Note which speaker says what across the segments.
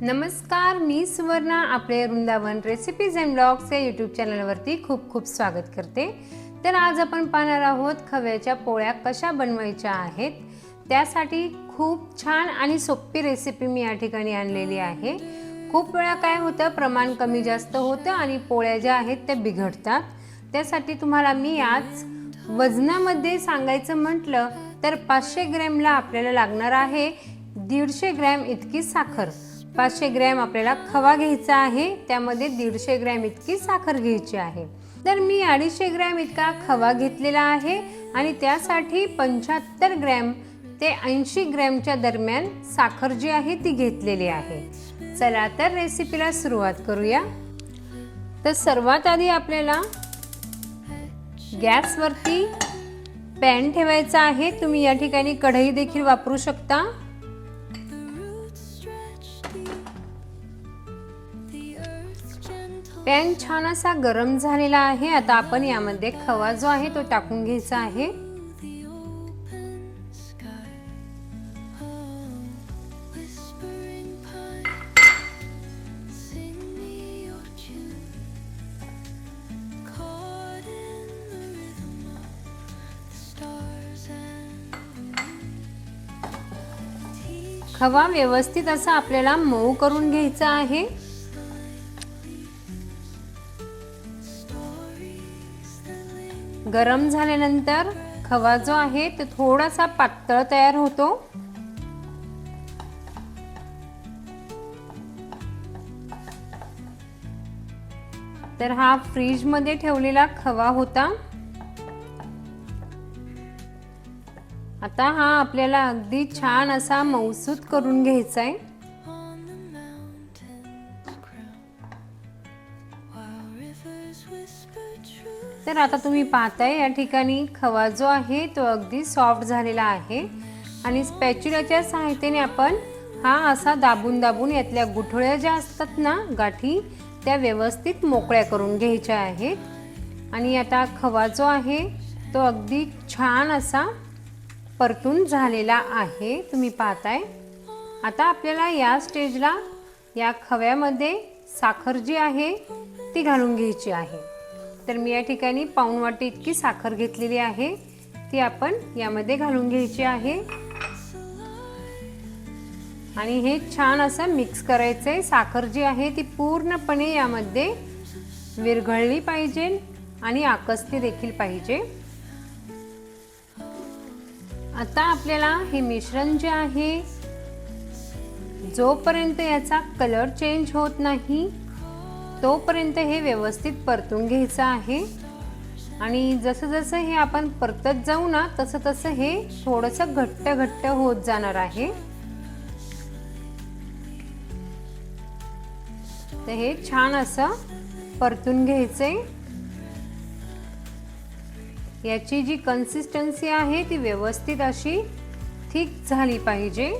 Speaker 1: नमस्कार मी सुवर्णा. आपले वृंदावन रेसिपीज अँड ब्लॉग्स या यूट्यूब चॅनलवरती खूप खूप स्वागत करते. तर आज आपण पाहणार आहोत खव्याच्या पोळ्या कशा बनवायच्या आहेत. त्यासाठी खूप छान आणि सोपी रेसिपी मी या ठिकाणी आणलेली आहे. खूप वेळा काय होतं प्रमाण कमी जास्त होतं आणि पोळ्या ज्या आहेत त्या बिघडतात. त्यासाठी तुम्हाला मी आज वजनामध्ये सांगायचं म्हटलं तर पाचशे ग्रॅमला आपल्याला लागणार आहे दीडशे ग्रॅम इतकी साखर. पाचशे ग्रॅम आपल्याला खवा घ्यायचा आहे. त्यामध्ये दीडशे ग्रॅम इतकी साखर घ्यायची आहे. तर मी अडीचशे ग्रॅम इतका खवा घेतलेला आहे आणि त्यासाठी पंच्याहत्तर ग्रॅम ते ऐंशी ग्रॅमच्या दरम्यान साखर जी आहे ती घेतलेली आहे. चला तर रेसिपीला सुरुवात करूया. तर सर्वात आधी आपल्याला गॅसवरती पॅन ठेवायचा आहे. तुम्ही या ठिकाणी कढई देखील वापरू शकता. पॅन छान असा गरम झालेला आहे. आता आपण यामध्ये खवा जो आहे तो टाकून घ्यायचा आहे. खवा व्यवस्थित असा आपल्याला मऊ करून घ्यायचा आहे. गरम झाल्यानंतर खवा जो आहे तो थोडासा पातळ तयार होतो. तर हा फ्रीजमध्ये ठेवलेला खवा होता. आता हा आपल्याला अगदी छान असा मौसूद करून घ्यायचा आहे. तर आता तुम्ही पाहताय या ठिकाणी खवा जो आहे तो अगदी सॉफ्ट झालेला आहे. आणि स्पॅच्युलाच्या सहायतेने आपण हा असा दाबून दाबून यातल्या गुठळ्या ज्या असतात ना गाठी त्या व्यवस्थित मोकळ्या करून घ्यायच्या आहेत. आणि आता खवा जो आहे तो अगदी छान असा परतून झालेला आहे तुम्ही पाहताय. आता आपल्याला या स्टेजला या खव्यामध्ये साखर जी आहे ती घालून घ्यायची आहे. तर मी या ठिकाणी पाऊण वाटी इतकी साखर घेतलेली आहे. ती आपण यामध्ये घालून घ्यायची आहे. आणि हे छान असं मिक्स करायचं आहे साखर जी आहे ती पूर्णपणे यामध्ये विरघळली पाहिजे आणि आकसली देखील पाहिजे. आता आपल्याला हे मिश्रण जे आहे जोपर्यंत याचा कलर चेंज होत नाही तोपर्यंत हे व्यवस्थित परतून घ्यायचं आहे. आणि जसं जसं हे आपण परतत जाऊ ना तसं तसं हे थोडंसं घट्ट घट्ट होत जाणार आहे. तर हे छान असं परतून घ्यायचंय. याची जी कन्सिस्टन्सी आहे ती व्यवस्थित अशी ठीक झाली पाहिजे.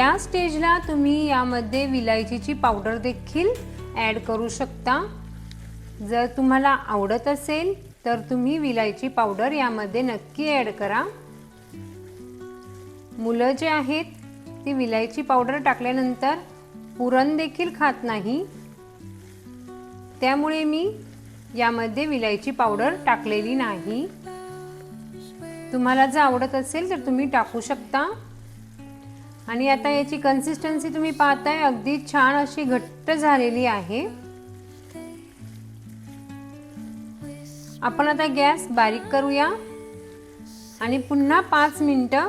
Speaker 1: या स्टेजला तुम्ही यामध्ये विलायचीची पावडर देखील ॲड करू शकता. जर तुम्हाला आवडत असेल तर तुम्ही विलायची पावडर यामध्ये नक्की ॲड करा. मुलं जे आहेत ती विलायची पावडर टाकल्यानंतर पुरण देखील खात नाही. त्यामुळे मी यामध्ये विलायची पावडर टाकलेली नाही. तुम्हाला जर आवडत असेल तर तुम्ही टाकू शकता. आणि आता याची कन्सिस्टन्सी तुम्ही पाहताय अगदी छान अशी घट्ट झालेली आहे. आपण आता गॅस बारीक करूया. आणि पुन्हा पाच मिनटं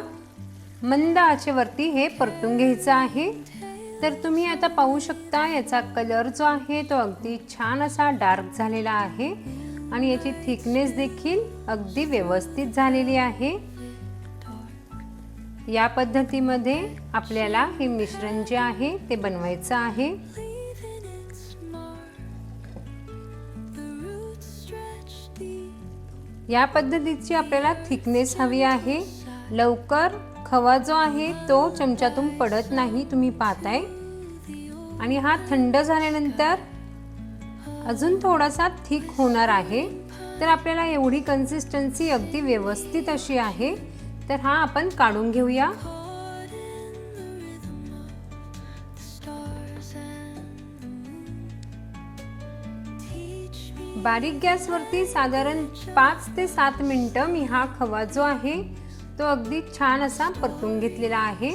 Speaker 1: मंद आचेवरती हे परतून घ्यायचं आहे. तर तुम्ही आता पाहू शकता याचा कलर जो आहे तो अगदी छान असा डार्क झालेला आहे. आणि याची थिकनेस देखील अगदी व्यवस्थित झालेली आहे. या पद्धतीमध्ये आपल्याला हे मिश्रण जे आहे ते बनवायचं आहे. या पद्धतीची आपल्याला थिकनेस हवी आहे. लवकर खवा जो आहे तो चमच्यातून पडत नाही तुम्ही पाहताय. आणि हा थंड झाल्यानंतर अजून थोडासा थिक होणार आहे. तर आपल्याला एवढी कन्सिस्टन्सी अगदी व्यवस्थित अशी आहे. तर हा आपण काढून घेऊया. बारीक गॅसवरती साधारण पाच ते सात मिनटं मी हा खवा जो आहे तो अगदी छान असा परतून घेतलेला आहे.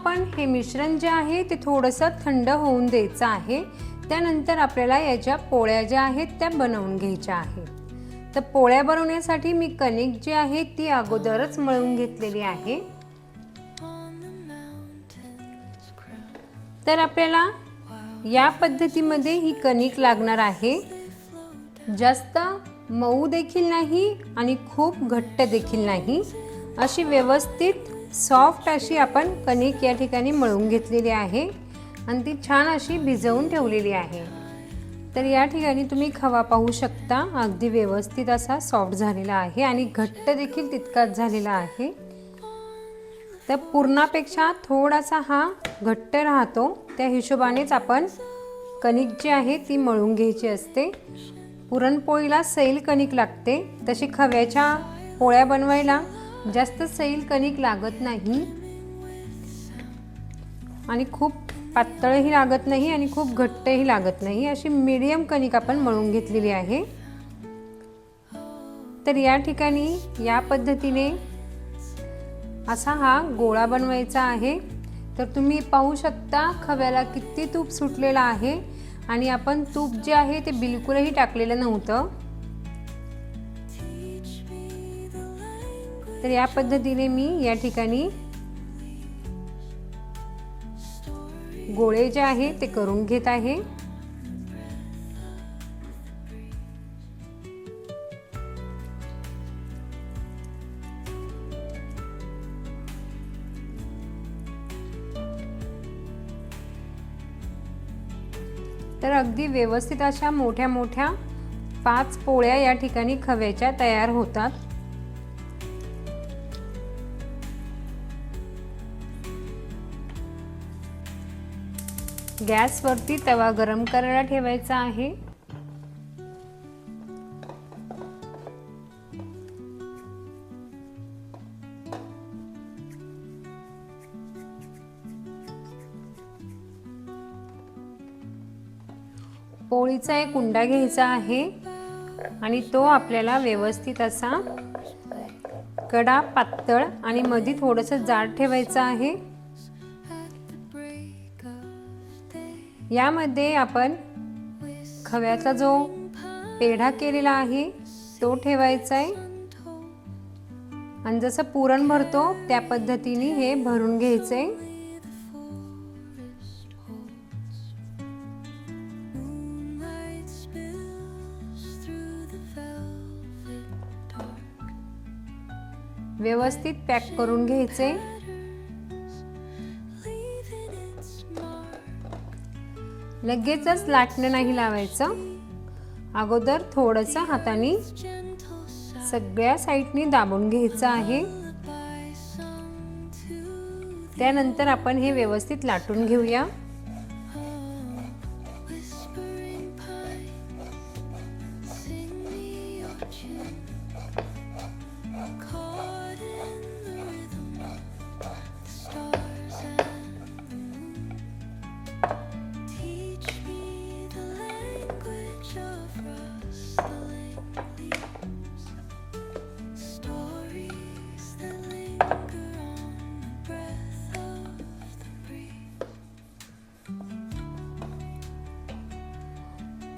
Speaker 1: आपण हे मिश्रण जे आहे ते थोडंसं थंड होऊन द्यायचं आहे. त्यानंतर आपल्याला याच्या पोळ्या ज्या आहेत त्या बनवून घ्यायच्या आहेत. तर पोळ्या बनवण्यासाठी मी कणिक जी आहे ती अगोदरच मळून घेतलेली आहे. तर आपल्याला या पद्धतीमध्ये ही कणिक लागणार आहे. जास्त मऊ देखील नाही आणि खूप घट्ट देखील नाही. अशी व्यवस्थित सॉफ्ट अशी आपण कणिक या ठिकाणी मळून घेतलेली आहे. आणि ती छान अशी भिजवून ठेवलेली आहे. तर या ठिकाणी तुम्ही खवा पाहू शकता. अगदी व्यवस्थित असा सॉफ्ट झालेला आहे आणि घट्ट देखील तितकाच झालेला आहे. तर पूर्णापेक्षा थोडासा हा घट्ट राहतो. त्या हिशोबानेच आपण कणिक जी आहे ती मळून घ्यायची असते. पुरणपोळीला सैल कणिक लागते. तशी खव्याच्या पोळ्या बनवायला जास्त सैल कणिक लागत नाही. आणि खूप पातळही लागत नाही आणि खूप घट्टही लागत नाही. अशी मीडियम कणिक आपण मळून घेतलेली आहे. तर या ठिकाणी या पद्धतीने असा हा गोळा बनवायचा आहे. तर तुम्ही पाहू शकता खव्याला किती तूप सुटलेलं आहे. आणि आपण तूप जे आहे ते बिलकुलही टाकलेलं नव्हतं. तर या पद्धतीने मी या ठिकाणी गोळे जे आहे ते करून घेत आहे. तर अगदी व्यवस्थित अशा मोठ्या मोठ्या पाच पोळ्या या ठिकाणी खव्याच्या तयार होतात. गॅसवरती तवा गरम करायला ठेवायचा आहे. पोळीचा एक कुंडा घ्यायचा आहे आणि तो आपल्याला व्यवस्थित असा कडा पातळ आणि मध्ये थोडंसं जाड ठेवायचं आहे. यामध्ये आपण खव्याचा जो पेढा केलेला आहे तो ठेवायचा आहे. आणि जसं पुरण भरतो त्या पद्धतीने हे भरून घ्यायचं आहे. व्यवस्थित पॅक करून घ्यायचे लगेचच लाटणं नाही लावायचं. अगोदर थोडंसं हाताने सगळ्या साईडनी दाबून घ्यायचं आहे. त्यानंतर आपण हे व्यवस्थित लाटून घेऊया.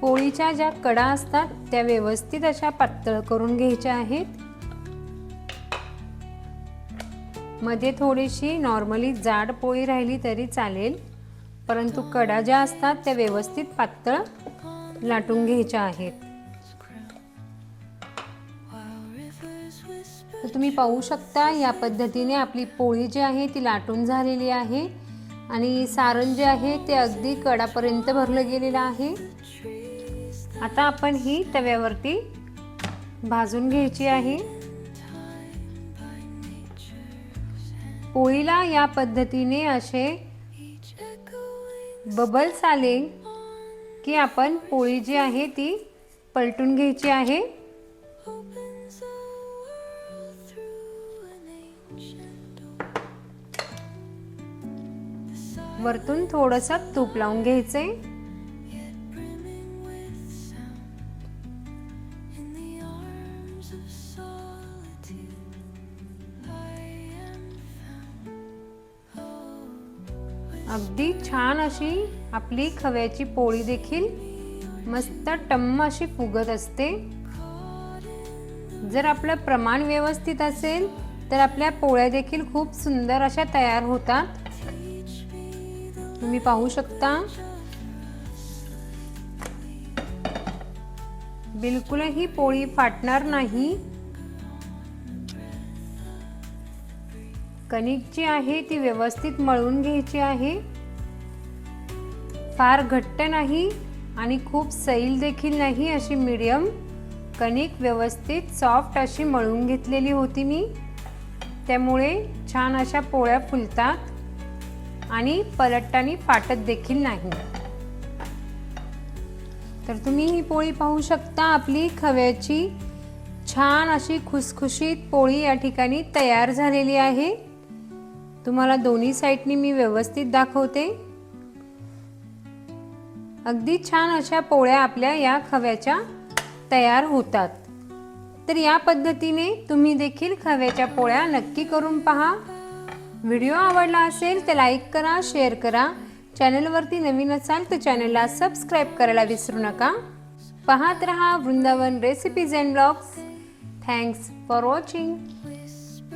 Speaker 1: पोळीच्या ज्या कडा असतात त्या व्यवस्थित अशा पातळ करून घ्यायच्या आहेत. मध्ये थोडीशी नॉर्मली जाड पोळी राहिली तरी चालेल. परंतु कडा ज्या असतात त्या व्यवस्थित पातळ लाटून घ्यायच्या आहेत. तर तुम्ही पाहू शकता या पद्धतीने आपली पोळी जी आहे ती लाटून झालेली आहे. आणि सारण जे आहे ते अगदी कडापर्यंत भरलं गेलेलं आहे. आता आपण ही तव्यावरती भाजून घ्यायची आहे. पोळीला या पद्धतीने असे बबल्स आले की आपण पोळी जी आहे ती पलटून घ्यायची आहे. वरतून थोडंसं तूप लावून घ्यायचंय अगदी छान अशी आपली खव्याची पोळी देखील मस्त टम्म अशी फुगत असते. जर आपलं प्रमाण व्यवस्थित असेल तर आपल्या पोळ्या देखील खूप सुंदर अशा तयार होतात. तुम्ही पाहू शकता. बिलकुलही पोळी फाटणार नाही. कणिक जी आहे ती व्यवस्थित मळून घ्यायची आहे. फार घट्ट नाही आणि खूप सैल देखील नाही अशी मीडियम कणिक व्यवस्थित सॉफ्ट अशी मळून घेतलेली होती मी. त्यामुळे छान अशा पोळ्या फुलतात आणि पलटताना फाटत देखील नाही. तर तुम्ही ही पोळी पाहू शकता आपली खव्याची. छान अशी खुसखुशीत पोळी या ठिकाणी तयार झालेली आहे. तुम्हाला दोन्ही साईडनी मी व्यवस्थित दाखवते. अगदी छान अशा पोळ्या आपल्या या खव्याच्या तयार होतात. तर या पद्धतीने तुम्ही देखील खव्याच्या पोळ्या नक्की करून पहा. व्हिडिओ आवडला असेल तर लाईक करा शेअर करा. चॅनलवरती नवीन असाल तर चॅनलला सबस्क्राईब करायला विसरू नका. पाहत रहा Vrindavan recipes and blogs. Thanks for watching